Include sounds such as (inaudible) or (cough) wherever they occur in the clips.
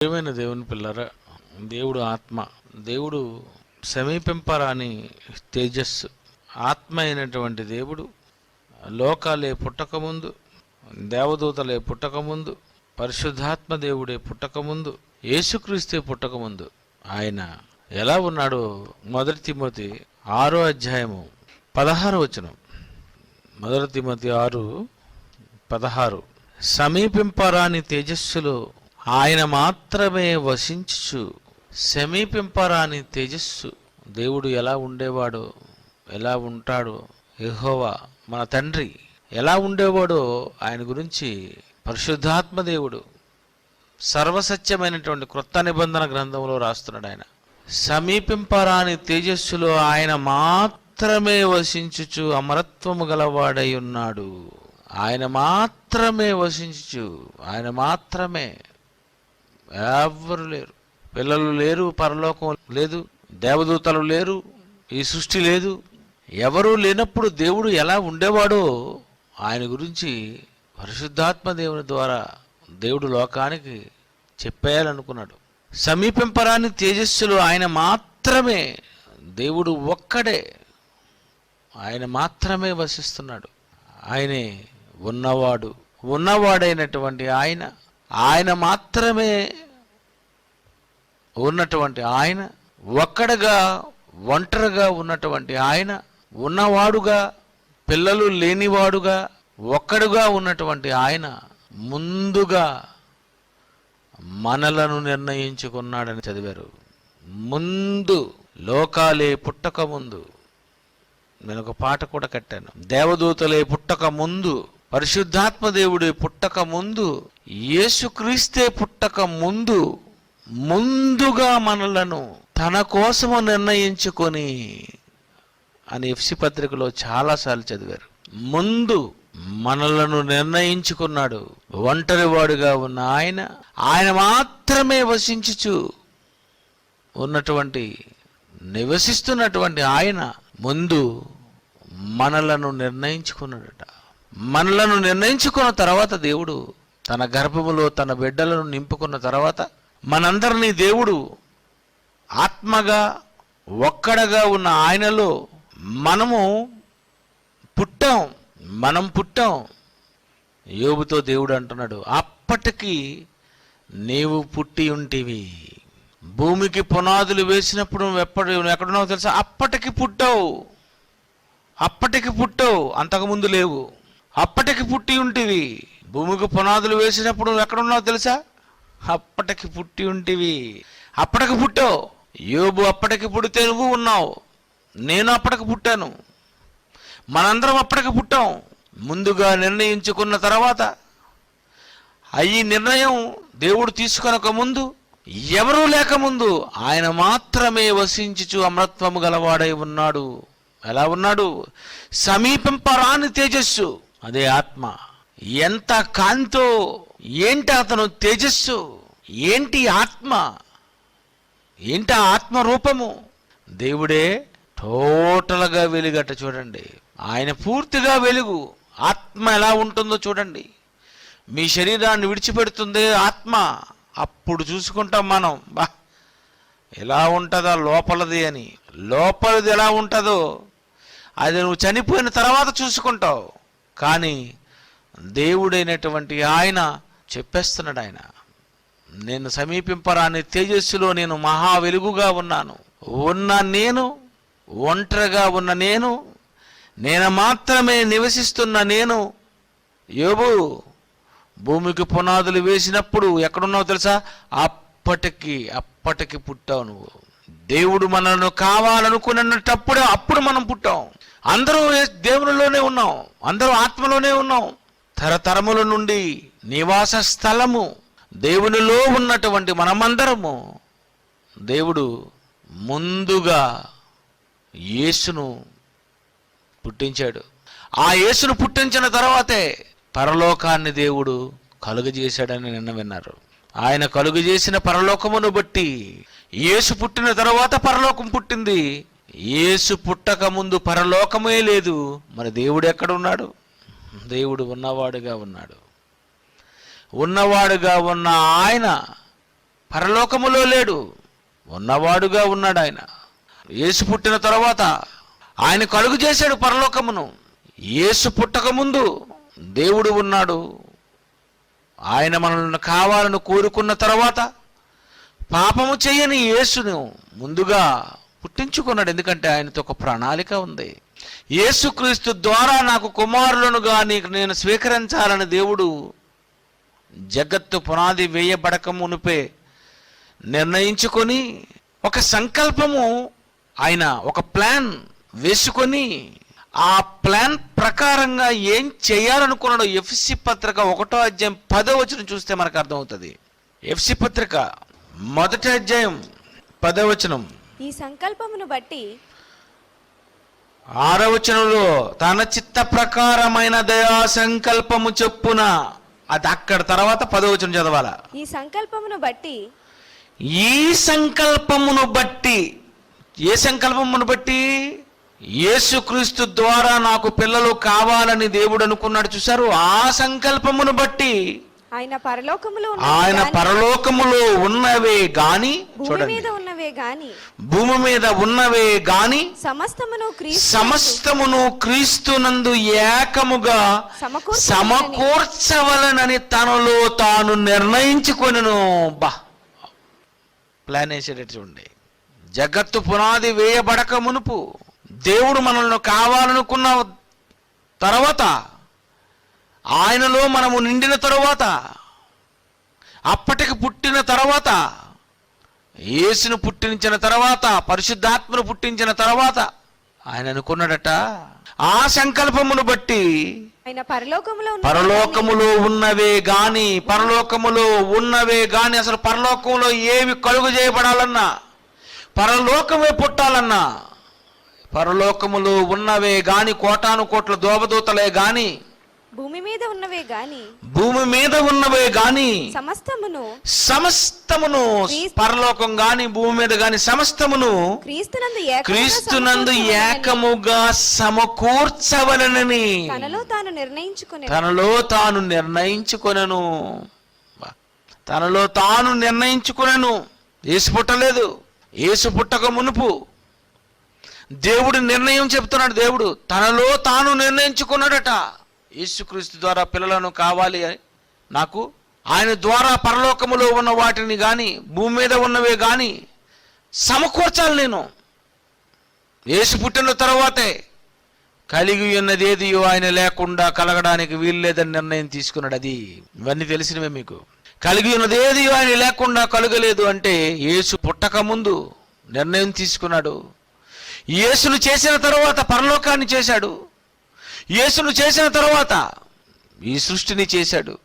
ప్రియమైన దేవుని పిల్లరా దేవుడు ఆత్మ. దేవుడు సమీపింపరాని తేజస్సు. ఆత్మ అయినటువంటి దేవుడు లోకాలే పుట్టకముందు దేవదూతలే పుట్టకముందు పరిశుద్ధాత్మ దేవుడే పుట్టకముందు యేసుక్రీస్తే పుట్టకముందు. ఆయన ఎలా ఉన్నాడో మొదటి తిమోతి ఆరో అధ్యాయము పదహారు వచనం. మొదటి తిమోతి ఆరు పదహారు. సమీపింపరాని తేజస్సులో ఆయన మాత్రమే వసించుచు సమీపింపరాని తేజస్సు. దేవుడు ఎలా ఉండేవాడో ఎలా ఉంటాడో యహోవా మన తండ్రి ఎలా ఉండేవాడో ఆయన గురించి పరిశుద్ధాత్మ దేవుడు సర్వసత్యమైనటువంటి క్రొత్త నిబంధన గ్రంథంలో రాస్తున్నాడు ఆయన. సమీపింపరాని తేజస్సులో ఆయన మాత్రమే వసించుచు అమరత్వము గలవాడై ఉన్నాడు. ఆయన మాత్రమే వసించుచు ఆయన మాత్రమే ఎవ్వరు లేరు. పిల్లలు లేరు పరలోకం లేదు దేవదూతలు లేరు ఈ సృష్టి లేదు. ఎవరూ లేనప్పుడు దేవుడు ఎలా ఉండేవాడో ఆయన గురించి పరిశుద్ధాత్మ దేవుని ద్వారా దేవుడు లోకానికి చెప్పేయాలనుకున్నాడు. సమీపింపరాని తేజస్సులు ఆయన మాత్రమే దేవుడు ఒక్కడే ఆయన మాత్రమే వసిస్తున్నాడు. ఆయనే ఉన్నవాడు ఉన్నవాడైనటువంటి ఆయన ఆయన మాత్రమే ఉన్నటువంటి ఆయన ఒక్కడగా ఒంటరిగా ఉన్నటువంటి ఆయన ఉన్నవాడుగా పిల్లలు లేనివాడుగా ఒక్కడుగా ఉన్నటువంటి ఆయన ముందుగా మనలను నిర్ణయించుకున్నాడని చదివారు. ముందు లోకాలే పుట్టక ముందు. నేను ఒక పాట కూడా కట్టాను. దేవదూతలే పుట్టక ముందు పరిశుద్ధాత్మ దేవుడే పుట్టక ముందు యేసుక్రీస్తే పుట్టక ముందు ముందుగా మనలను తన కోసము నిర్ణయించుకొని అని ఎఫ్సి పత్రికలో చాలాసార్లు చదివారు. ముందు మనలను నిర్ణయించుకున్నాడు. ఒంటరివాడుగా ఉన్న ఆయన ఆయన మాత్రమే వసించుచు ఉన్నటువంటి నివసిస్తున్నటువంటి ఆయన ముందు మనలను నిర్ణయించుకున్నాడట. మనలను నిర్ణయించుకున్న తర్వాత దేవుడు తన గర్భములో తన బిడ్డలను నింపుకున్న తర్వాత మనందరినీ దేవుడు ఆత్మగా ఒక్కడగా ఉన్న ఆయనలో మనము పుట్టాం మనం పుట్టాం. యోబుతో దేవుడు అంటున్నాడు అప్పటికి నీవు పుట్టి ఉంటివి. భూమికి పునాదులు వేసినప్పుడు నువ్వు ఎప్పుడు నువ్వు ఎక్కడున్నావు తెలుసా? అప్పటికి పుట్టావు. అప్పటికి పుట్టావు. అంతకుముందు లేవు. అప్పటికి పుట్టి ఉంటివి. భూమికి పునాదులు వేసినప్పుడు నువ్వు ఎక్కడున్నావు తెలుసా? అప్పటికి పుట్టి ఉంటివి. అప్పటికి పుట్టావు. యోబు అప్పటికి పుడితే నువ్వు ఉన్నావు. నేను అప్పటికి పుట్టాను. మనందరం అప్పటికి పుట్టాం. ముందుగా నిర్ణయించుకున్న తర్వాత అయ్యి నిర్ణయం దేవుడు తీసుకొనక ముందు ఎవరూ లేకముందు ఆయన మాత్రమే వసించుచు అమరత్వము గలవాడై ఉన్నాడు. ఎలా ఉన్నాడు? సమీపింపరాని తేజస్సు. అదే ఆత్మ. ఎంత కాంతో ఏంటి అతను తేజస్సు ఏంటి ఆత్మ ఏంటి ఆత్మ రూపము దేవుడే టోటల్గా వెలుగట చూడండి. ఆయన పూర్తిగా వెలుగు. ఆత్మ ఎలా ఉంటుందో చూడండి. మీ శరీరాన్ని విడిచిపెడుతుంది ఆత్మ. అప్పుడు చూసుకుంటాం మనం. బా ఎలా ఉంటుందా లోపలది అని. లోపలది ఎలా ఉంటుందో అది నువ్వు చనిపోయిన తర్వాత చూసుకుంటావు. కానీ దేవుడైనటువంటి ఆయన చెప్పేస్తున్నాడు ఆయన నేను సమీపింపరాని తేజస్సులో నేను మహా వెలుగుగా ఉన్నాను. ఉన్న నేను ఒంటరిగా ఉన్న నేను నేను మాత్రమే నివసిస్తున్న నేను యోబు భూమికి పునాదులు వేసినప్పుడు ఎక్కడున్నావు తెలుసా? అప్పటికి అప్పటికి పుట్టావు నువ్వు. దేవుడు మనల్ని కావాలనుకున్నప్పుడు అప్పుడు మనం పుట్టాం. అందరూ దేవునిలోనే ఉన్నాం. అందరూ ఆత్మలోనే ఉన్నాం. తరతరముల నుండి నివాస స్థలము. దేవునిలో ఉన్నటువంటి మనమందరము దేవుడు ముందుగా యేసును పుట్టించాడు. ఆ యేసును పుట్టించిన తర్వాతే పరలోకాన్ని దేవుడు కలుగజేశాడని నిన్న విన్నారు. ఆయన కలుగజేసిన పరలోకమును బట్టి యేసు పుట్టిన తర్వాత పరలోకం పుట్టింది. యేసు పుట్టక ముందు పరలోకమే లేదు. మరి దేవుడు ఎక్కడ ఉన్నాడు దేవుడు ఉన్నవాడుగా ఉన్నాడు. ఉన్నవాడుగా ఉన్న ఆయన పరలోకములో లేడు. ఉన్నవాడుగా ఉన్నాడు ఆయన. యేసు పుట్టిన తర్వాత ఆయన కలుగు చేశాడు పరలోకమును. యేసు పుట్టక ముందు దేవుడు ఉన్నాడు. ఆయన మనల్ని కావాలని కోరుకున్న తర్వాత పాపము చేయని యేసును ముందుగా పుట్టించుకున్నాడు. ఎందుకంటే ఆయనతో ఒక ప్రణాళిక ఉంది. యేసుక్రీస్తు ద్వారా నాకు కుమారులనుగా నీకు నేను స్వీకరించాలని దేవుడు జగత్తు పునాది వేయబడక మునిపే నిర్ణయించుకొని ఒక సంకల్పము ఆయన ఒక ప్లాన్ వేసుకొని ఆ ప్లాన్ ప్రకారంగా ఏం చేయాలనుకున్నాడు ఎఫ్సి పత్రిక ఒకటో అధ్యాయం పదో వచనం చూస్తే మనకు అర్థమవుతుంది. ఎఫ్సి పత్రిక మొదటి అధ్యాయం పదో వచనం. ఈ సంకల్పమును బట్టి ఆరో వచనంలో తన చిత్త ప్రకారమైన దయా సంకల్పము చెప్పున అది అక్కడ తర్వాత పదో వచనం చదవాలా? ఈ సంకల్పమును బట్టి ఈ సంకల్పమును బట్టి ఏ సంకల్పమును బట్టి? యేసుక్రీస్తు ద్వారా నాకు పిల్లలు కావాలని దేవుడు అనుకున్నాడు చూసారు ఆ సంకల్పమును బట్టి ఆయన పరలోకములో ఆయన ఉన్నవే గాని, పరలోకములో ఉన్నవే గాని చూడండి. మీద ఉన్నవే గాని భూమి మీద ఉన్నవే గాని సమస్తమును క్రీస్తు సమస్తమును క్రీస్తునందు ఏకముగా సమకూర్చవలెనని. సమకూర్చవలనని తనలో తాను నిర్ణయించుకొనెను. బా. ప్లాన్ వేసేటట్టు చూడండి. జగత్తు పునాది వేయబడక మునుపు దేవుడు మనల్ని కావాలనుకున్న తర్వాత ఆయనలో మనము నిండిన తరువాత అప్పటికి పుట్టిన తర్వాత యేసును పుట్టించిన తర్వాత పరిశుద్ధాత్మను పుట్టించిన తర్వాత ఆయన అనుకున్నాడట. ఆ సంకల్పమును బట్టి పరలోకములో ఉన్నవే పరలోకములో ఉన్నవే గాని పరలోకములో ఉన్నవే గాని అసలు పరలోకంలో ఏవి కలుగు చేయబడాలన్నా పరలోకమే పుట్టాలన్నా పరలోకములో ఉన్నవే గాని కోటాను కోట్ల దోబదూతలే గాని గాని, భూమి మీద ఉన్నవే గాని భూమి మీద ఉన్నవే గాని సమస్తమును సమస్తమును పరలోకం గాని భూమి మీద గాని సమస్తమును క్రీస్తునందు ఏకముగా క్రీస్తునందు ఏకముగా సమకూర్చవలనని. తనలో తాను నిర్ణయించుకునే తనలో తాను నిర్ణయించుకొనను. తనలో తాను నిర్ణయించుకొనను. ఏసు పుట్టలేదు. ఏసు పుట్టక మునుపు. దేవుడు నిర్ణయం చెప్తున్నాడు దేవుడు. తనలో తాను నిర్ణయించుకున్నాడట. యేసుక్రీస్తు ద్వారా పిల్లలను కావాలి నాకు ఆయన ద్వారా పరలోకములో ఉన్న వాటిని కానీ భూమి మీద ఉన్నవే కానీ సమకూర్చాలి నేను. యేసు పుట్టిన తర్వాతే కలిగి ఉన్నది ఏదియో ఆయన లేకుండా కలగడానికి వీలు లేదని నిర్ణయం తీసుకున్నాడు అది. ఇవన్నీ తెలిసినవే మీకు. కలిగి ఉన్నది ఏదియో ఆయన లేకుండా కలగలేదు అంటే యేసు పుట్టక ముందు నిర్ణయం తీసుకున్నాడు. యేసును చేసిన తర్వాత పరలోకాన్ని చేశాడు. యేసును చేసిన తర్వాత ఈ సృష్టిని చేశాడు.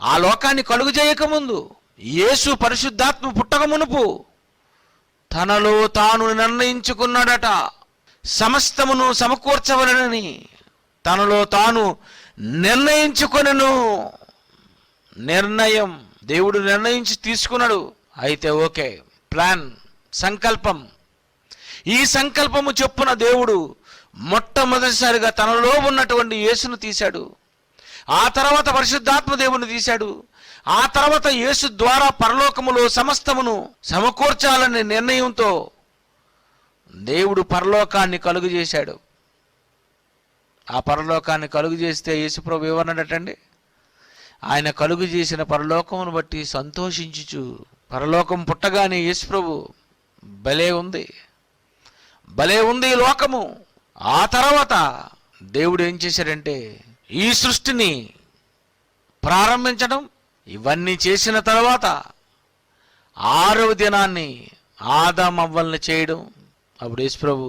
ఆ లోకాన్ని కలుగు చేయకముందు యేసు పరిశుద్ధాత్మ పుట్టక మునుపు తనలో తాను నిర్ణయించుకున్నాడట. సమస్తమును సమకూర్చవలనని తనలో తాను నిర్ణయించుకొనను. నిర్ణయం దేవుడు నిర్ణయించి తీసుకున్నాడు. అయితే ఓకే ప్లాన్ సంకల్పం. ఈ సంకల్పము చొప్పున దేవుడు మొట్టమొదటిసారిగా తనలో ఉన్నటువంటి యేసును తీశాడు. ఆ తర్వాత పరిశుద్ధాత్మ దేవుని తీశాడు. ఆ తర్వాత యేసు ద్వారా పరలోకములో సమస్తమును సమకూర్చాలనే నిర్ణయంతో దేవుడు పరలోకాన్ని కలుగు చేశాడు. ఆ పరలోకాన్ని కలుగు చేస్తే యేసుప్రభు ఏమన్నాడటండి? ఆయన కలుగు చేసిన పరలోకమును బట్టి సంతోషించుచు పరలోకం పుట్టగానే యేసుప్రభు భలే ఉంది. భలే ఉంది లోకము. ఆ తర్వాత దేవుడు ఏం చేశాడంటే ఈ సృష్టిని ప్రారంభించడం ఇవన్నీ చేసిన తర్వాత ఆరవ దినాన్ని ఆదామవ్వల్ని చేయడం. అప్పుడు యేసుప్రభు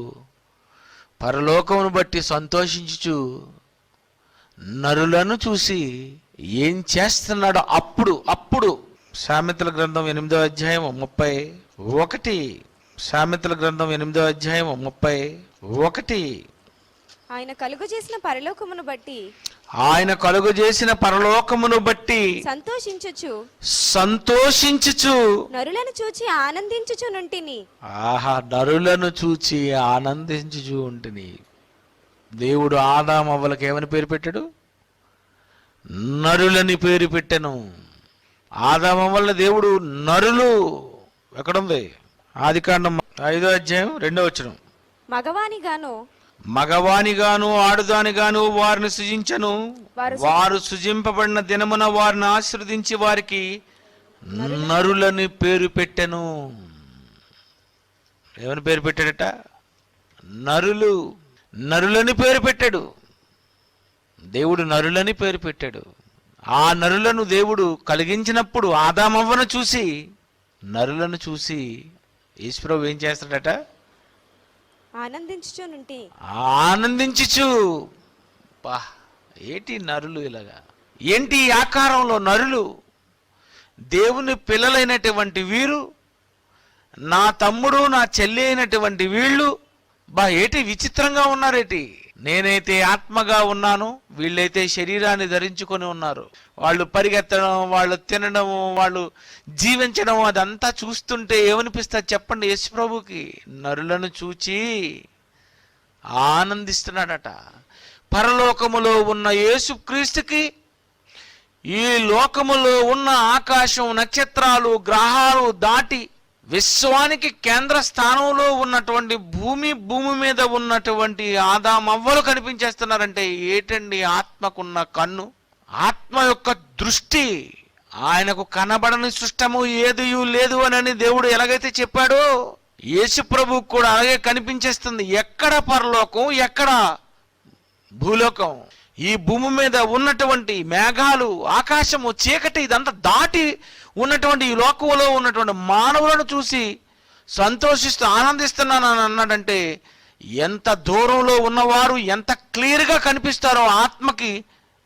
పరలోకమును బట్టి సంతోషించుచు నరులను చూసి ఏం చేస్తున్నాడో అప్పుడు అప్పుడు సామెతల గ్రంథం ఎనిమిదో అధ్యాయం ముప్పై ఒకటి సామెతల గ్రంథం ఎనిమిదో అధ్యాయం ముప్పై ఒకటి. ఆయన కలుగు చేసిన పరలోకమును బట్టి. ఆయన కలుగు చేసిన పరలోకమును బట్టి. సంతోషించుచు. సంతోషించుచు. నరులను చూచి ఆనందించుచునుంటిని ఆహా నరులను చూచి ఆనందించుచు ఉంటిని. దేవుడు ఆదామవ్వలకు ఏమని పేరు పెట్టాడు? నరులని పేరు పెట్టెను. ఆదామం వల్ల దేవుడు నరులు. ఎక్కడుంది? ఆది కాండం ఐదో అధ్యాయం రెండో వచ్చిన మగవానిగాను మగవానిగాను ఆడుదానిగాను వారిని సృజించను. వారు సృజింపబడిన దినమున వారిని ఆశీర్వదించి వారికి నరులని పేరు పెట్టెను. ఏమని పేరు పెట్టాడట? నరులు. నరులని పేరు పెట్టాడు. దేవుడు నరులని పేరు పెట్టాడు. ఆ నరులను దేవుడు కలిగించినప్పుడు ఆదామవ్వను చూసి నరులను చూసి ఈశ్వరవు ఏం చేస్తాడట? ఆనందించుచునుంటి. ఆనందించుచు. పా ఏంటి నరులు ఇలాగా? ఏంటి ఆకారంలో నరులు? దేవుని పిల్లలైనటువంటి వీరు నా తమ్ముడు నా చెల్లి అయినటువంటి వీళ్ళు బా ఏటి విచిత్రంగా ఉన్నారేటి? నేనైతే ఆత్మగా ఉన్నాను వీళ్ళైతే శరీరాన్ని ధరించుకొని ఉన్నారు. వాళ్ళు పరిగెత్తడం వాళ్ళు తినడం వాళ్ళు జీవించడం అదంతా చూస్తుంటే ఏమనిపిస్తుంది చెప్పండి యేసు ప్రభుకి? నరులను చూచి ఆనందిస్తున్నాడట. పరలోకములో ఉన్న యేసుక్రీస్తుకి ఈ లోకములో ఉన్న ఆకాశం నక్షత్రాలు గ్రహాలు దాటి విశ్వానికి కేంద్ర స్థానంలో ఉన్నటువంటి భూమి భూమి మీద ఉన్నటువంటి ఆదామవ్వలు కనిపించేస్తున్నారంటే ఏటండి ఆత్మకున్న కన్ను? ఆత్మ యొక్క దృష్టి ఆయనకు కనబడని సృష్టము ఏదియు లేదు అని దేవుడు ఎలాగైతే చెప్పాడో యేసు ప్రభు కూడా అలాగే కనిపించేస్తుంది. ఎక్కడ పరలోకం ఎక్కడ భూలోకం? ఈ భూమి మీద ఉన్నటువంటి మేఘాలు ఆకాశము చీకటి ఇదంతా దాటి ఉన్నటువంటి ఈ లోకంలో ఉన్నటువంటి మానవులను చూసి సంతోషిస్తూ ఆనందిస్తున్నాను అని అన్నాడంటే ఎంత దూరంలో ఉన్నవారు ఎంత క్లియర్గా కనిపిస్తారో ఆత్మకి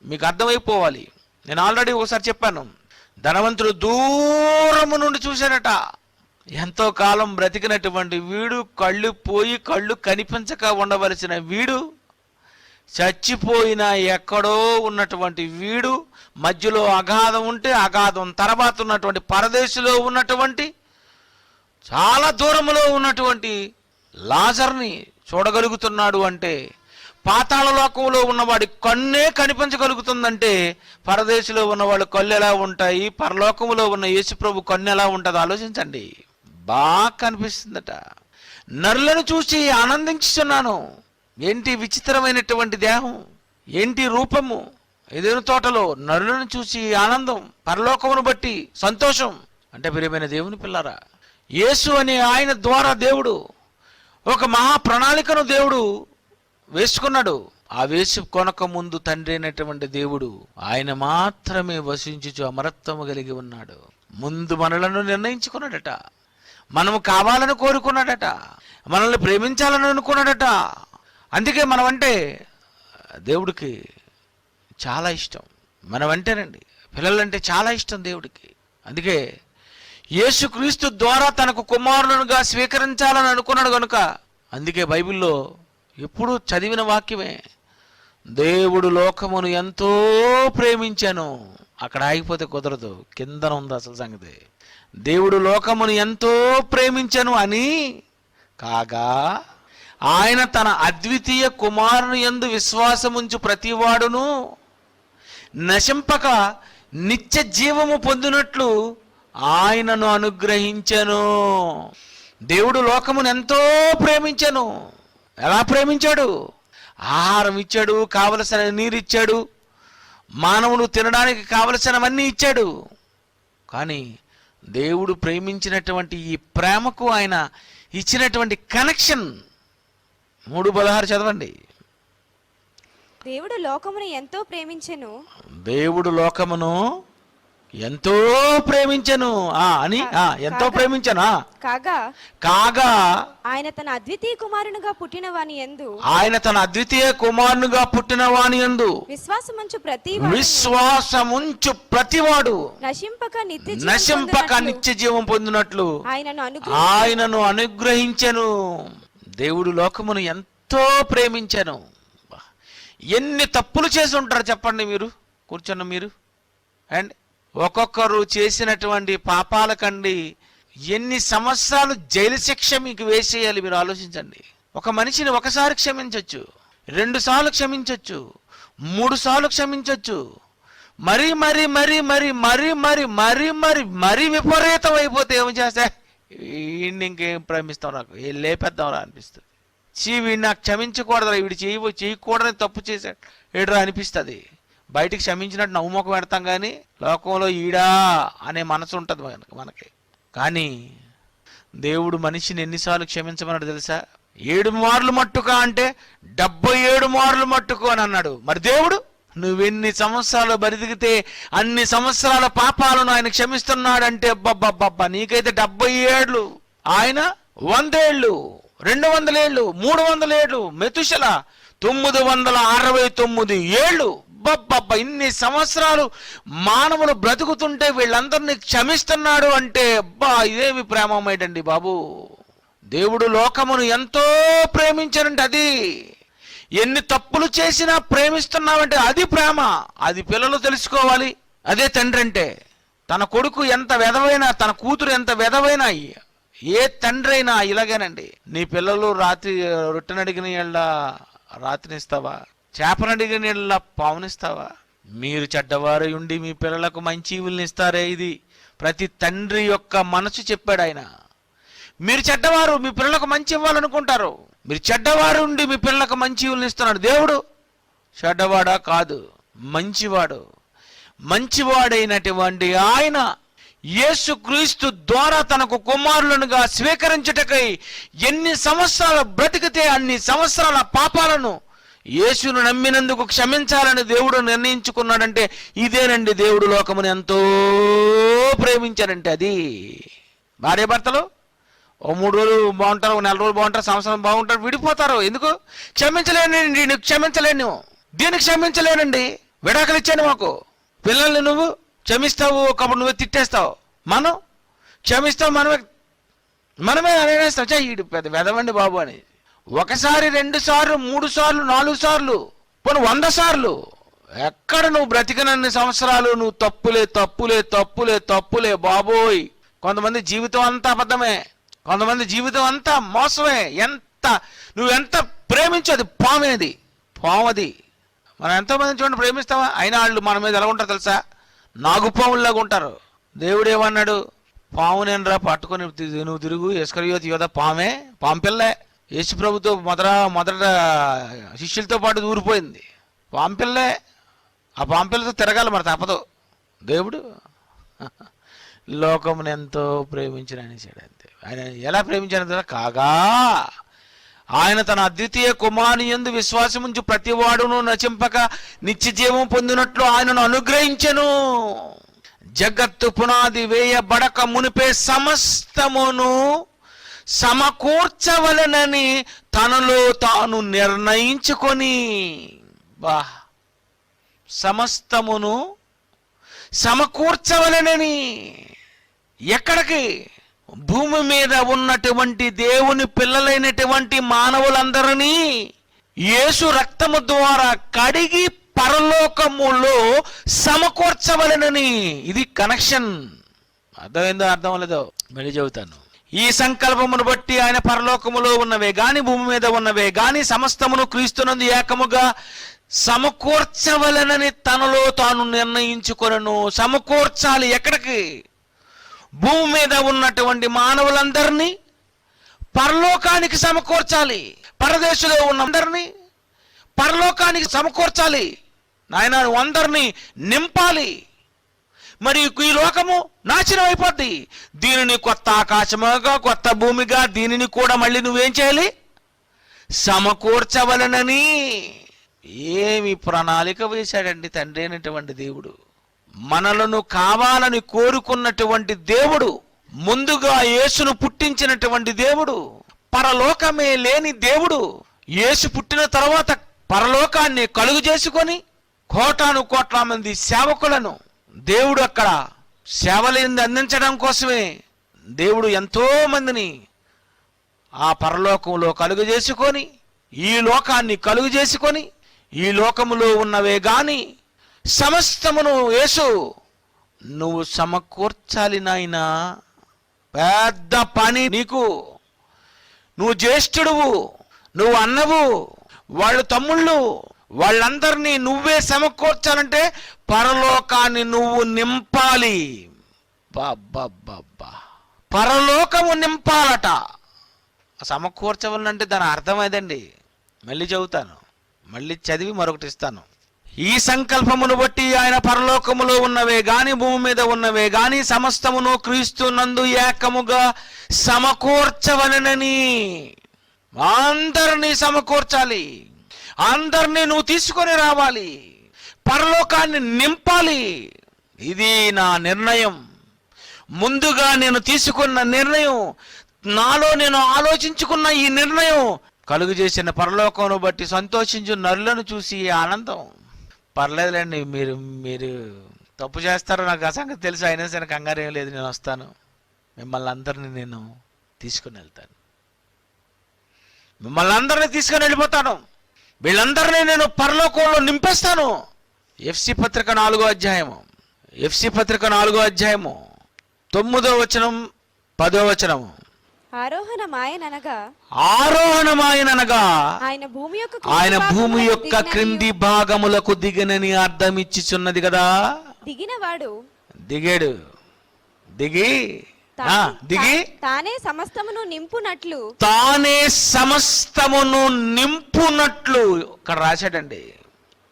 మీకు అర్థమైపోవాలి. నేను ఆల్రెడీ ఒకసారి చెప్పాను. ధనవంతుడు దూరము నుండి చూశాడట. ఎంతో కాలం బ్రతికినటువంటి వీడు కళ్ళు పోయి కళ్ళు కనిపించక ఉండవలసిన వీడు చచ్చిపోయిన ఎక్కడో ఉన్నటువంటి వీడు మధ్యలో అగాధం ఉంటే అగాధం తర్వాత ఉన్నటువంటి పరదేశంలో ఉన్నటువంటి చాలా దూరంలో ఉన్నటువంటి లాజర్ని చూడగలుగుతున్నాడు అంటే పాతాళ లోకంలో ఉన్నవాడి కన్నే కనిపించగలుగుతుందంటే పరదేశంలో ఉన్నవాడు కళ్ళు ఎలా ఉంటాయి? పరలోకంలో ఉన్న యేసుప్రభు కన్ను ఎలా ఉంటుంది ఆలోచించండి. బాగా కనిపిస్తుందట. నరులను చూసి ఆనందించుతున్నాను ఏంటి విచిత్రమైనటువంటి దేహం? ఏంటి రూపము? ఎదురు తోటలో నరులను చూసి ఆనందం పరలోకమును బట్టి సంతోషం. అంటే ప్రియమైన దేవుని పిల్లరా యేసు అనే ఆయన ద్వారా దేవుడు ఒక మహా ప్రణాళికను దేవుడు వేసుకున్నాడు. ఆ వేసుకొనక ముందు తండ్రి అయినటువంటి దేవుడు ఆయన మాత్రమే వసించుచు అమరత్వము కలిగి ఉన్నాడు. ముందు మనలను నిర్ణయించుకున్నాడట. మనము కావాలని కోరుకున్నాడట. మనల్ని ప్రేమించాలని అనుకున్నాడట. అందుకే మనమంటే దేవుడికి చాలా ఇష్టం. మనమంటేనండి పిల్లలంటే చాలా ఇష్టం దేవుడికి. అందుకే యేసుక్రీస్తు ద్వారా తనకు కుమారులనుగా స్వీకరించాలని అనుకున్నాడు కనుక అందుకే బైబిల్లో ఎప్పుడు చదివిన వాక్యమే. దేవుడు లోకమును ఎంతో ప్రేమించాను. అక్కడ ఆగిపోతే కుదరదు. కిందన ఉంది అసలు సంగతి. దేవుడు లోకమును ఎంతో ప్రేమించను అని కాగా ఆయన తన అద్వితీయ కుమారుని యందు విశ్వాసముంచు ప్రతివాడును నశింపక నిత్య జీవము పొందినట్లు ఆయనను అనుగ్రహించను. దేవుడు లోకమును ఎంతో ప్రేమించను. ఎలా ప్రేమించాడు? ఆహారం ఇచ్చాడు కావలసిన నీరు ఇచ్చాడు మానవులు తినడానికి కావలసినవన్నీ ఇచ్చాడు. కానీ దేవుడు ప్రేమించినటువంటి ఈ ప్రేమకు ఆయన ఇచ్చినటువంటి కనెక్షన్ మూడు పదహారు చదవండి. దేవుడు లోకమును ఎంతో ప్రేమించెను. దేవుడు లోకమును ఎంతో ప్రేమించను. ఆ అని ఆ ఎంతో ప్రేమించనా కాగా కాగా ఆయన తన అద్వితీయ కుమారునిగా పుట్టిన వాని ఎందు ఆయన తన అద్వితీయ కుమారునిగా పుట్టిన వాని యందు విశ్వాసముంచు ప్రతి విశ్వాసముంచు ప్రతివాడు నశింపక నిత్య నశింపక నిత్య జీవం పొందినట్లు. ఆయనను ఆయనను అనుగ్రహించెను. దేవుడు లోకమును ఎంతో ప్రేమించెను. ఎన్ని తప్పులు చేసి ఉంటారు చెప్పండి మీరు. కూర్చున్న మీరు. అండ్ ఒక్కొక్కరు చేసినటువంటి పాపాలకండి ఎన్ని సంవత్సరాలు జైలు శిక్ష మీకు వేసేయాలి మీరు ఆలోచించండి. ఒక మనిషిని ఒకసారి క్షమించవచ్చు రెండు సార్లు క్షమించవచ్చు మూడు సార్లు క్షమించవచ్చు మరీ మరీ మరీ మరీ మరీ మరీ మరీ మరీ మరీ విపరీతం అయిపోతే ఏమి చేస్తా? వీడిని ఇంకేం ప్రేమిస్తాం నాకు? లేపేద్దాంరా లేపేద్దాం రా అనిపిస్తుంది. చీ వీడిని నాకు క్షమించకూడదురా వీడు చేయవు చేయకూడదని తప్పు చేశాడు. ఏడురా అనిపిస్తుంది. బయటికి క్షమించినట్టు నవ్వుమొక పెడతాం కానీ లోకంలో ఈడా అనే మనసు ఉంటుంది మనకి మనకి. కానీ దేవుడు మనిషిని ఎన్నిసార్లు క్షమించమన్నాడు తెలుసా? ఏడు మార్లు మట్టుక అంటే డెబ్బై ఏడు మార్లు మట్టుకు అని అన్నాడు. మరి దేవుడు నువ్వెన్ని సంవత్సరాలు బరిదిగితే అన్ని సంవత్సరాల పాపాలను ఆయన క్షమిస్తున్నాడంటే అబ్బబ్బబ్బబ్బా నీకైతే డెబ్బై ఏళ్ళు ఆయన వందేళ్ళు రెండు వందలేళ్ళు మూడు వందలేళ్ళు మెతుశల తొమ్మిది వందల అరవై తొమ్మిది ఏళ్ళు. అబ్బబ్బబ్బ ఇన్ని సంవత్సరాలు మానవులు బ్రతుకుతుంటే వీళ్ళందరినీ క్షమిస్తున్నాడు అంటే అబ్బా ఇదేమి ప్రేమమేటండి బాబు? దేవుడు లోకమును ఎంతో ప్రేమించారంటే అది. ఎన్ని తప్పులు చేసినా ప్రేమిస్తున్నామంటే అది ప్రేమ. అది పిల్లలు తెలుసుకోవాలి. అదే తండ్రి అంటే తన కొడుకు ఎంత వెధవైనా తన కూతురు ఎంత వెధవైనా ఏ తండ్రి అయినా ఇలాగేనండి. నీ పిల్లలు రాత్రి రొట్టెనడిగిన నీళ్ళ రాత్రినిస్తావా? చేపనడిగ నీళ్ళ పావునిస్తావా? మీరు చెడ్డవారు ఉండి మీ పిల్లలకు మంచి ఇస్తారే ఇది. ప్రతి తండ్రి యొక్క మనసు చెప్పాడు ఆయన. మీరు చెడ్డవారు మీ పిల్లలకు మంచి ఇవ్వాలనుకుంటారు. మీరు చెడ్డవారు ఉండి మీ పిల్లలకు మంచి ఇస్తున్నాడు దేవుడు చెడ్డవాడా కాదు మంచివాడు. మంచివాడైనటువంటి ఆయన యేసుక్రీస్తు ద్వారా తనకు కుమారులనుగా స్వీకరించుటకై ఎన్ని సంవత్సరాలు బ్రతికితే అన్ని సంవత్సరాల పాపాలను యేసును నమ్మినందుకు క్షమించాలని దేవుడు నిర్ణయించుకున్నాడంటే ఇదేనండి దేవుడు లోకమును ఎంతో ప్రేమించాడంటే అది. భార్య భర్తలు ఓ మూడు రోజులు బాగుంటారు ఓ నెల రోజులు బాగుంటారు సంవత్సరం బాగుంటారు విడిపోతారు. ఎందుకు? క్షమించలేనండి నువ్వు క్షమించలేను. దీనికి క్షమించలేనండి? విడాకులు ఇచ్చాను మాకు. పిల్లల్ని నువ్వు క్షమిస్తావు ఒకప్పుడు నువ్వే తిట్టేస్తావు. మనం క్షమిస్తావు మనమే మనమే అనేస్తాం చే పెద్ద వెదవండి బాబు అని. ఒకసారి రెండు సార్లు మూడు సార్లు నాలుగు సార్లు పోను వంద సార్లు. ఎక్కడ నువ్వు బ్రతికినన్ని సంవత్సరాలు నువ్వు తప్పులే తప్పులే తప్పులే తప్పులే బాబోయ్. కొంతమంది జీవితం అంతా అబద్ధమే. కొంతమంది జీవితం అంతా మోసమే. ఎంత నువ్వెంత ప్రేమించు అది పామేది పామది మనం ఎంతోమంది చూడండి ప్రేమిస్తావా అయినా వాళ్ళు మన మీద ఎలా ఉంటారు తెలుసా? నాగుపాముల్లాగా ఉంటారు. దేవుడు ఏమన్నాడు పామునేనరా పట్టుకొని నువ్వు తిరుగు ఎస్కరియోతి యోధ పామే పాంపిల్లే యేసు ప్రభుతో మొదట మొదట శిష్యులతో పాటు ఊరిపోయింది పాంపిల్లే ఆ పాంపిల్లతో తిరగాలి మరి తప్పదు. దేవుడు (laughs) లోకమును ఎంతో ప్రేమించిన అనేసాడు అంతే. ఆయన ఎలా ప్రేమించాను కాగా ఆయన తన అద్వితీయ కుమారుని యందు విశ్వాసముంచు ప్రతివాడును నచింపక నిత్య జీవం పొందినట్లు ఆయనను అనుగ్రహించెను. జగత్తు పునాది వేయబడక మునిపే సమస్తమును సమకూర్చవలనని తనలో తాను నిర్ణయించుకొని. బా. సమస్తమును సమకూర్చవలనని ఎక్కడికి? భూమి మీద ఉన్నటువంటి దేవుని పిల్లలైనటువంటి మానవులందరినీ యేసు రక్తము ద్వారా కడిగి పరలోకములో సమకూర్చవలనని. ఇది కనెక్షన్. అర్థమైందో అర్థం లేదో మళ్ళీ చెబుతాను. ఈ సంకల్పమును బట్టి ఆయన పరలోకములో ఉన్నవే గాని భూమి మీద ఉన్నవే గాని సమస్తమును క్రీస్తునందు ఏకముగా సమకూర్చవలనని తనలో తాను నిర్ణయించుకొనను. సమకూర్చాలి ఎక్కడికి? భూమి మీద ఉన్నటువంటి మానవులందరినీ పరలోకానికి సమకూర్చాలి. పరదేశంలో ఉన్న అందరినీ పరలోకానికి సమకూర్చాలి. నాయన అందరినీ నింపాలి. మరి ఈ లోకము నాశనం అయిపోద్ది. దీనిని కొత్త ఆకాశముగా కొత్త భూమిగా దీనిని కూడా మళ్ళీ నువ్వేం చేయాలి? సమకూర్చవలనని. ఏమి ప్రణాళిక వేశాడండి తండ్రి అయినటువంటి దేవుడు. మనలను కావాలని కోరుకున్నటువంటి దేవుడు ముందుగా యేసును పుట్టించినటువంటి దేవుడు పరలోకమే లేని దేవుడు యేసు పుట్టిన తర్వాత పరలోకాన్ని కలుగు చేసుకొని కోటాను కోట్ల మంది సేవకులను దేవుడు అక్కడ సేవలేంది అందించడం కోసమే దేవుడు ఎంతో మందిని ఆ పరలోకంలో కలుగు చేసుకొని ఈ లోకాన్ని కలుగు చేసుకొని ఈ లోకములో ఉన్నవే గాని సమస్తమును యేసు నువ్వు సమకూర్చాలి నాయనా. పెద్ద పని నీకు. నువ్వు జ్యేష్ఠుడువు నువ్వు అన్నవు వాళ్ళు తమ్ముళ్ళు వాళ్ళందరినీ నువ్వే సమకూర్చాలంటే పరలోకాన్ని నువ్వు నింపాలి. బాబ్బా పరలోకము నింపాలట. సమకూర్చవాలంటే దాని అర్థమైందండి మళ్ళీ చదువుతాను. మళ్ళీ చదివి మరొకటి ఇస్తాను. ఈ సంకల్పమును బట్టి ఆయన పరలోకములో ఉన్నవే గాని భూమి మీద ఉన్నవే గాని సమస్తమును క్రీస్తునందు ఏకముగా సమకూర్చవలనని అందరినీ సమకూర్చాలి. అందరినీ నువ్వు తీసుకొని రావాలి. పరలోకాన్ని నింపాలి. ఇది నా నిర్ణయం. ముందుగా నేను తీసుకున్న నిర్ణయం నాలో నేను ఆలోచించుకున్న ఈ నిర్ణయం. కలుగు చేసిన పరలోకమును బట్టి సంతోషించు నరులను చూసి ఆనందం. పర్లేదులేండి మీరు మీరు తప్పు చేస్తారో నాకు ఆ సంగతి తెలుసు. అయినా సరే కంగారు ఏం లేదు నేను వస్తాను. మిమ్మల్ని అందరినీ నేను తీసుకుని వెళ్తాను. మిమ్మల్ని అందరినీ తీసుకొని వెళ్ళిపోతాను. వీళ్ళందరినీ నేను పరలోకంలో నింపేస్తాను. ఎఫ్సి పత్రిక నాలుగో అధ్యాయము. ఎఫ్సి పత్రిక నాలుగో అధ్యాయము. తొమ్మిదో వచనం పదో వచనము. ఆరోహణం ఆయన భూమి యొక్క క్రింది ఆయన భూమి భాగములకు యొక్క క్రింది భాగములకు దిగనని అర్థం ఇచ్చిచున్నది కదా. దిగినవాడు దిగాడు. దిగి దిగి. తానే సమస్తమును నింపునట్లు. తానే సమస్తమును నింపునట్లు. ఇక్కడ రాశాడండి.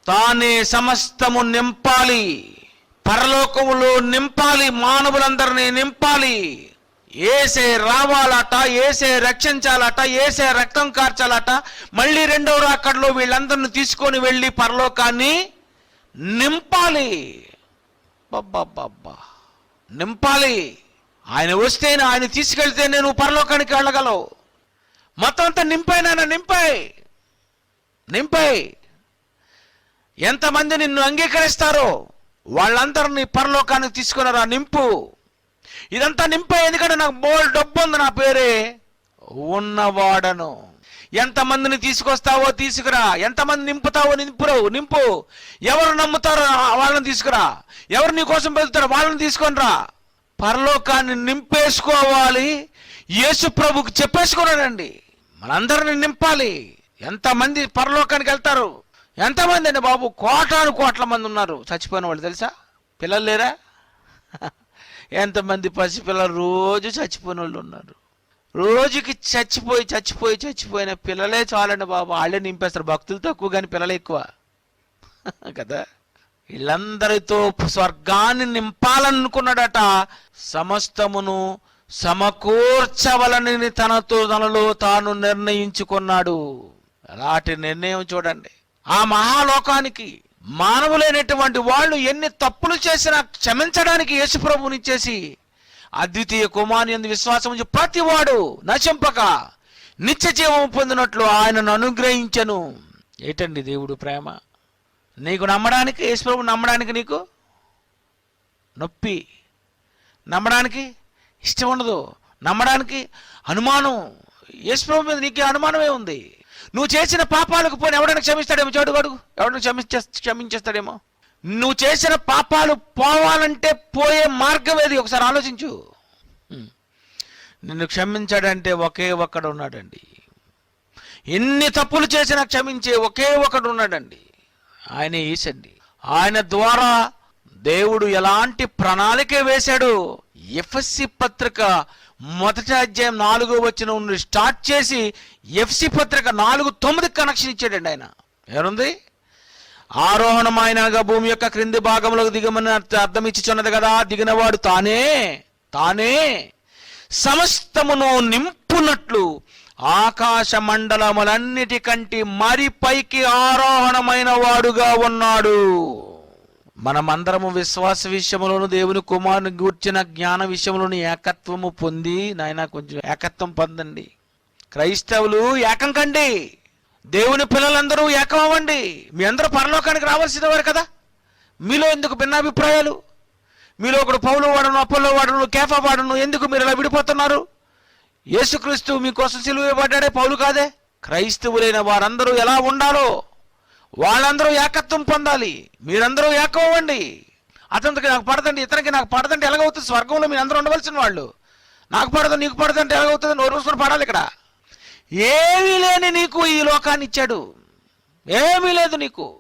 తానే సమస్తము నింపాలి. పరలోకములో నింపాలి. మానవులందరినీ నింపాలి. ఏసే రావాలట ఏసే రక్షించాలట ఏసే రక్తం కార్చాలట మళ్ళీ రెండవ రాకడలో వీళ్ళందరిని తీసుకొని వెళ్ళి పరలోకాన్ని నింపాలి. బబ్బా నింపాలి. ఆయన వస్తే ఆయన తీసుకెళ్తే నేను పరలోకానికి వెళ్ళగలవు. మొత్తం అంతా నింపాయినా నింపాయి. నింపాయి. ఎంతమంది నిన్ను అంగీకరిస్తారో వాళ్ళందరినీ పరలోకానికి తీసుకున్నారా? నింపు. ఇదంతా నింపాయి ఎందుకంటే నాకు బోల్ డబ్బు ఉంది నా పేరే. ఉన్నవాడను. ఎంతమందిని తీసుకొస్తావో తీసుకురా. ఎంతమంది నింపుతావో నింపురావు నింపు. ఎవరు నమ్ముతారో వాళ్ళని తీసుకురా. ఎవరు నీ కోసం వెళ్తారో వాళ్ళని తీసుకొని రా. పరలోకాన్ని నింపేసుకోవాలి. యేసు ప్రభుకి చెప్పేసుకున్నాడండి. మనందరిని నింపాలి. ఎంతమంది పరలోకానికి వెళ్తారు? ఎంతమంది అండి బాబు? కోటాను కోట్ల మంది ఉన్నారు. చచ్చిపోయిన వాళ్ళు తెలుసా? పిల్లలు లేరా? (laughs) ఎంతమంది పసిపిల్లలు రోజు చచ్చిపోయిన వాళ్ళు ఉన్నారు. రోజుకి చచ్చిపోయి చచ్చిపోయి చచ్చిపోయిన పిల్లలే చాలండి బాబు. వాళ్ళే నింపేస్తారు. భక్తులు తక్కువ కానీ పిల్లలు ఎక్కువ. (laughs) కదా? వీళ్ళందరితో స్వర్గాన్ని నింపాలనుకున్నాడట. సమస్తమును సమకూర్చవలని తనతో తనలో తాను నిర్ణయించుకున్నాడు. అలాంటి నిర్ణయం చూడండి. ఆ మహాలోకానికి మానవులైనటువంటి వాళ్ళు ఎన్ని తప్పులు చేసినా క్షమించడానికి యేసుప్రభునిచ్చేసి అద్వితీయ కుమారి ఎందు విశ్వాసం ఉంచి ప్రతివాడు నశింపక నిత్య జీవం పొందినట్లు ఆయనను అనుగ్రహించను. ఏటండి దేవుడు ప్రేమ? నీకు నమ్మడానికి యేసుప్రభు నమ్మడానికి నీకు నొప్పి. నమ్మడానికి ఇష్టం ఉండదు. నమ్మడానికి అనుమానం. యేసుప్రభు మీద నీకే అనుమానమే ఉంది. నువ్వు చేసిన పాపాలకు పోని ఎవడైనా క్షమిస్తాడేమో? చెడు గడుగు ఎవడైనా క్షమించే క్షమించేస్తాడేమో? నువ్వు చేసిన పాపాలు పోవాలంటే పోయే మార్గం ఏది? ఒకసారి ఆలోచించు. నిన్ను క్షమించాడంటే ఒకే ఒక్కడు ఉన్నాడండి. ఎన్ని తప్పులు చేసినా క్షమించే ఒకే ఒకడు ఉన్నాడండి. ఆయనే ఈసండి ఆయన ద్వారా దేవుడు ఎలాంటి ప్రణాళిక వేశాడు? ఎఫ్ఎస్సి పత్రిక మొదటి అధ్యాయం నాలుగో వచ్చిన నుండి స్టార్ట్ చేసి ఎఫ్సి పత్రిక నాలుగు తొమ్మిది కనెక్షన్ ఇచ్చాడండి ఆయన. ఏముంది ఆరోహణమైనగా భూమి యొక్క క్రింది భాగంలోకి దిగమని అర్థం ఇచ్చిచున్నది కదా దిగినవాడు తానే తానే సమస్తమును నింపునట్లు ఆకాశ మండలములన్నిటికంటే మరి పైకి ఆరోహణమైన వాడుగా ఉన్నాడు. మనమందరము విశ్వాస విషయంలోను దేవుని కుమారుని గూర్చిన జ్ఞాన విషయంలోను ఏకత్వము పొంది నాయన కొంచెం ఏకత్వం పొందండి. క్రైస్తవులు ఏకం కండి. దేవుని పిల్లలందరూ ఏకం అవ్వండి. మీ అందరూ పరలోకానికి రావాల్సిన వారు కదా? మీలో ఎందుకు భిన్నాభిప్రాయాలు? మీలో ఒకడు పౌలు వాడను అప్పల్లో వాడను కేఫా వాడను ఎందుకు మీరు ఇలా విడిపోతున్నారు? యేసుక్రీస్తు మీకోసం సిలువ పడ్డాడే పౌలు కాదే? క్రైస్తవులైన వారందరూ ఎలా ఉండాలో? వాళ్ళందరూ ఏకత్వం పొందాలి. మీరందరూ ఏకం అతనికి నాకు పడదండి ఇతనికి నాకు పడదంటే ఎలాగవుతుంది? స్వర్గంలో మీరు అందరూ ఉండవలసిన వాళ్ళు. నాకు పడదు నీకు పడదంటే ఎలాగవుతుంది? నోరు మూసుకొని పడాలి ఇక్కడ. ఏమీ లేని నీకు ఈ లోకాన్ని ఇచ్చాడు. ఏమీ లేదు నీకు.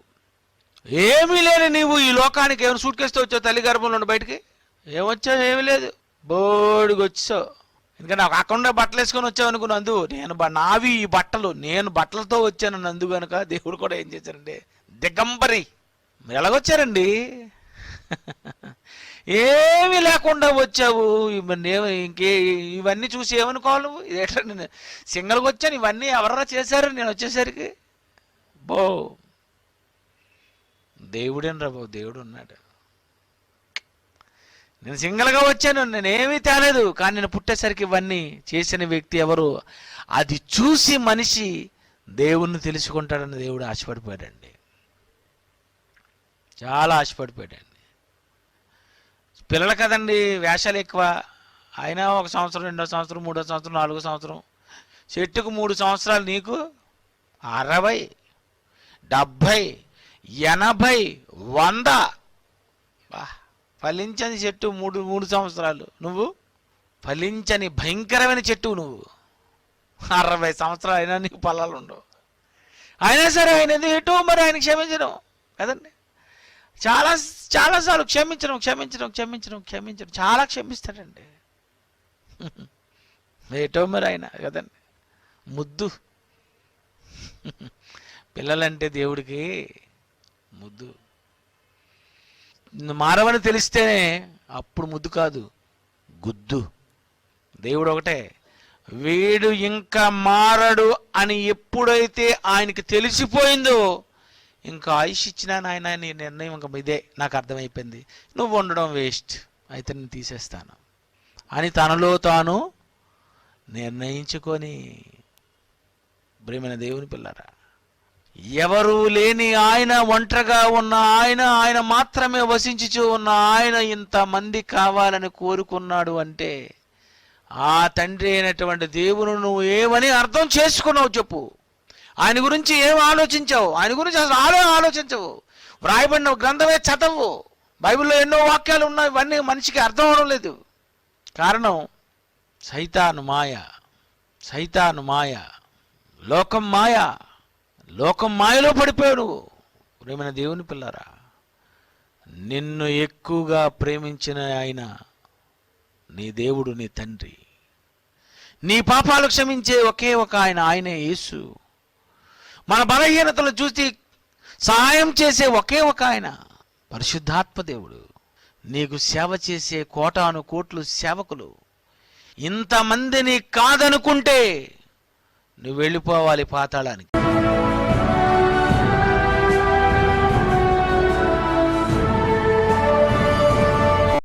ఏమీ లేని నీవు ఈ లోకానికి ఏమైనా సూట్ కేసుతో వచ్చావు తల్లి గర్భంలో నుండి బయటికి? ఏమొచ్చావు? ఏమీ లేదు. బోడికి వచ్చావు ఎందుకంటే నాకు అక్కడ బట్టలు వేసుకొని వచ్చావు అనుకున్నందు నేను నావి ఈ బట్టలు నేను బట్టలతో వచ్చాను నందు కనుక దేవుడు కూడా ఏం చేశారండి దిగంబరి మీరు ఎలాగొచ్చారండి? ఏమీ లేకుండా వచ్చావు ఇంకే ఇవన్నీ చూసి ఏమనుకోవాలి నువ్వు? నేను సింగల్గా వచ్చాను ఇవన్నీ ఎవరన్నా చేశారు? నేను వచ్చేసరికి బో దేవుడేనరా బాబు దేవుడు ఉన్నాడు నేను సింగల్గా వచ్చాను నేనేమీ తేలేదు. కానీ నేను పుట్టేసరికి ఇవన్నీ చేసిన వ్యక్తి ఎవరు? అది చూసి మనిషి దేవుణ్ణి తెలుసుకుంటాడని దేవుడు ఆశపడిపోయాడండి. చాలా ఆశపడిపోయాడండి. పిల్లలు కదండి వేషాలు ఎక్కువ. అయినా ఒక సంవత్సరం రెండో సంవత్సరం మూడో సంవత్సరం నాలుగో సంవత్సరం. చెట్టుకు మూడు సంవత్సరాలు నీకు అరవై డెబ్భై ఎనభై వంద. బా ఫలించని చెట్టు మూడు మూడు సంవత్సరాలు. నువ్వు? ఫలించని భయంకరమైన చెట్టు నువ్వు. అరవై సంవత్సరాలు అయినా నీకు పొలాలు ఉండవు. అయినా సరే ఆయన ఎందుకు ఎటో మరి ఆయన క్షమించడం? కదండి? చాలా చాలాసార్లు క్షమించడం క్షమించడం క్షమించడం క్షమించడం. చాలా క్షమిస్తాడండి. ఏటో మరి ఆయన కదండి? ముద్దు. పిల్లలంటే దేవుడికి ముద్దు. మారవని తెలిస్తేనే అప్పుడు ముద్దు కాదు గుద్దు. దేవుడు ఒకటే వీడు ఇంకా మారడు అని ఎప్పుడైతే ఆయనకి తెలిసిపోయిందో ఇంకా ఆయుష్ ఇచ్చినా నాయన నీ నిర్ణయం ఇంకా ఇదే నాకు అర్థమైపోయింది. నువ్వు ఉండడం వేస్ట్ అయితే నేను తీసేస్తాను. అని తనలో తాను నిర్ణయించుకొని ప్రేమైన దేవుని పిల్లరా ఎవరూ లేని ఆయన ఒంటరిగా ఉన్న ఆయన ఆయన మాత్రమే వసించుచూ ఉన్న ఆయన ఇంతమంది కావాలని కోరుకున్నాడు అంటే ఆ తండ్రి అయినటువంటి దేవుని నువ్వు ఏమని అర్థం చేసుకున్నావు చెప్పు. ఆయన గురించి ఏం ఆలోచించావు? ఆయన గురించి అసలు ఆలో ఆలోచించవు. వ్రాయబడిన గ్రంథమే చదవు. బైబిల్లో ఎన్నో వాక్యాలు ఉన్నాయి ఇవన్నీ మనిషికి అర్థం అవడం లేదు. కారణం సైతాను మాయ. సైతాను మాయ. లోకం మాయ. లోకం మాయలో పడిపోయాడు ప్రేమైన దేవుని పిల్లరా నిన్ను ఎక్కువగా ప్రేమించిన ఆయన నీ దేవుడు నీ తండ్రి. నీ పాపాలు క్షమించే ఒకే ఒక ఆయన ఆయనే యేసు. మన బలహీనతలు చూసి సహాయం చేసే ఒకే ఒక ఆయన పరిశుద్ధాత్మ దేవుడు. నీకు సేవ చేసే కోటాను కోట్లు సేవకులు. ఇంతమందిని కాదనుకుంటే నువ్వు వెళ్ళిపోవాలి పాతాళానికి.